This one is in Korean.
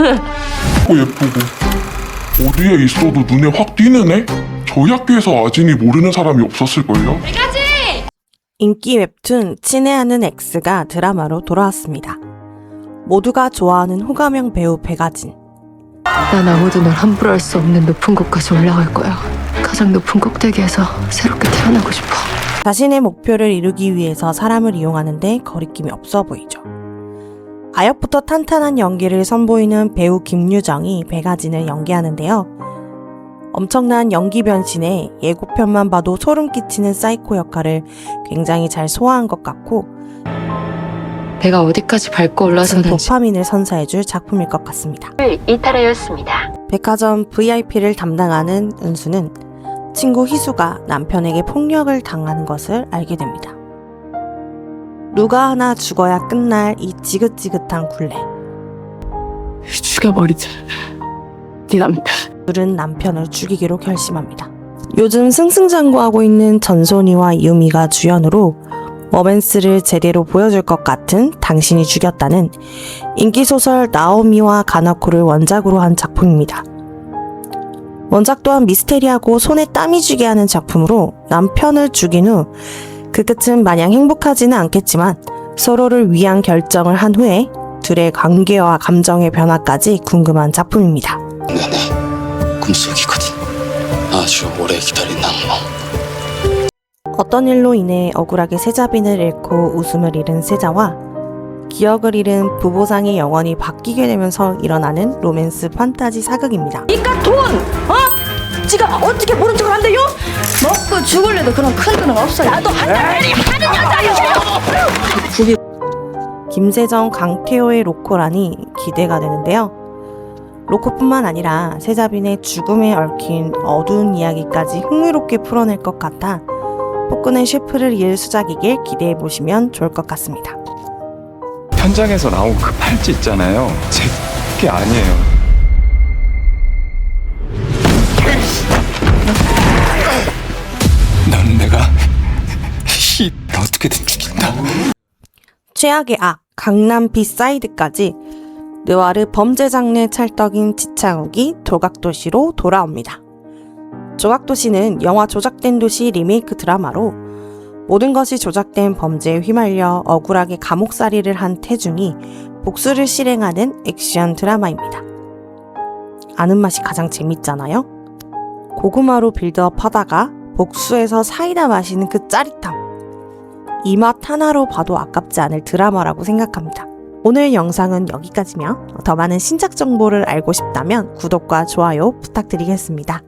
예쁘고 예쁘고 어디에 있어도 눈에 확 띄는 애? 저희 학교에서 아진이 모르는 사람이 없었을걸요? 인기 웹툰 친애하는 X가 드라마로 돌아왔습니다. 모두가 좋아하는 호감형 배우 백아진. 난 아무도 널 함부로 할 수 없는 높은 곳까지 올라갈 거야. 가장 높은 꼭대기에서 새롭게 태어나고 싶어. 자신의 목표를 이루기 위해서 사람을 이용하는데 거리낌이 없어 보이죠. 아역부터 탄탄한 연기를 선보이는 배우 김유정이 백아진을 연기하는데요. 엄청난 연기 변신에 예고편만 봐도 소름 끼치는 사이코 역할을 굉장히 잘 소화한 것 같고 내가 어디까지 밟고 올라서는지 도파민을 선사해줄 작품일 것 같습니다. 이탈하였습니다. 백화점 VIP를 담당하는 은수는 친구 희수가 남편에게 폭력을 당하는 것을 알게 됩니다. 누가 하나 죽어야 끝날 이 지긋지긋한 굴레. 죽여버리자. 네 남편. 둘은 남편을 죽이기로 결심합니다. 요즘 승승장구하고 있는 전소니와 유미가 주연으로 로맨스를 제대로 보여줄 것 같은 당신이 죽였다는 인기소설 나오미와 가나코를 원작으로 한 작품입니다. 원작 또한 미스테리하고 손에 땀이 쥐게 하는 작품으로 남편을 죽인 후 그 끝은 마냥 행복하지는 않겠지만 서로를 위한 결정을 한 후에 둘의 관계와 감정의 변화까지 궁금한 작품입니다. 내내 꿈속이거든. 아주 오래 기다린 낭만. 어떤 일로 인해 억울하게 세자빈을 잃고 웃음을 잃은 세자와 기억을 잃은 부보상의 영혼이 바뀌게 되면서 일어나는 로맨스 판타지 사극입니다. 돈! 어? 지가 어떻게 모른 척을 한대요? 먹고 죽을래도 그런 큰 돈은 없어요. 나도 한 달에 하는 여자요. 김세정, 강태호의 로코라니 기대가 되는데요. 로코뿐만 아니라 세자빈의 죽음에 얽힌 어두운 이야기까지 흥미롭게 풀어낼 것 같아 폭군의 셰프를 이을 수작이길 기대해 보시면 좋을 것 같습니다. 현장에서 나온 그 팔찌 있잖아요. 제 게 아니에요. 어떻게든 죽인다. 최악의 악, 강남 비사이드까지 느와르 범죄 장르 찰떡인 지창욱이 조각도시로 돌아옵니다. 조각도시는 영화 조작된 도시 리메이크 드라마로 모든 것이 조작된 범죄에 휘말려 억울하게 감옥살이를 한 태중이 복수를 실행하는 액션 드라마입니다. 아는 맛이 가장 재밌잖아요? 고구마로 빌드업 하다가 복수해서 사이다 마시는 그 짜릿함. 이 맛 하나로 봐도 아깝지 않을 드라마라고 생각합니다. 오늘 영상은 여기까지며 더 많은 신작 정보를 알고 싶다면 구독과 좋아요 부탁드리겠습니다.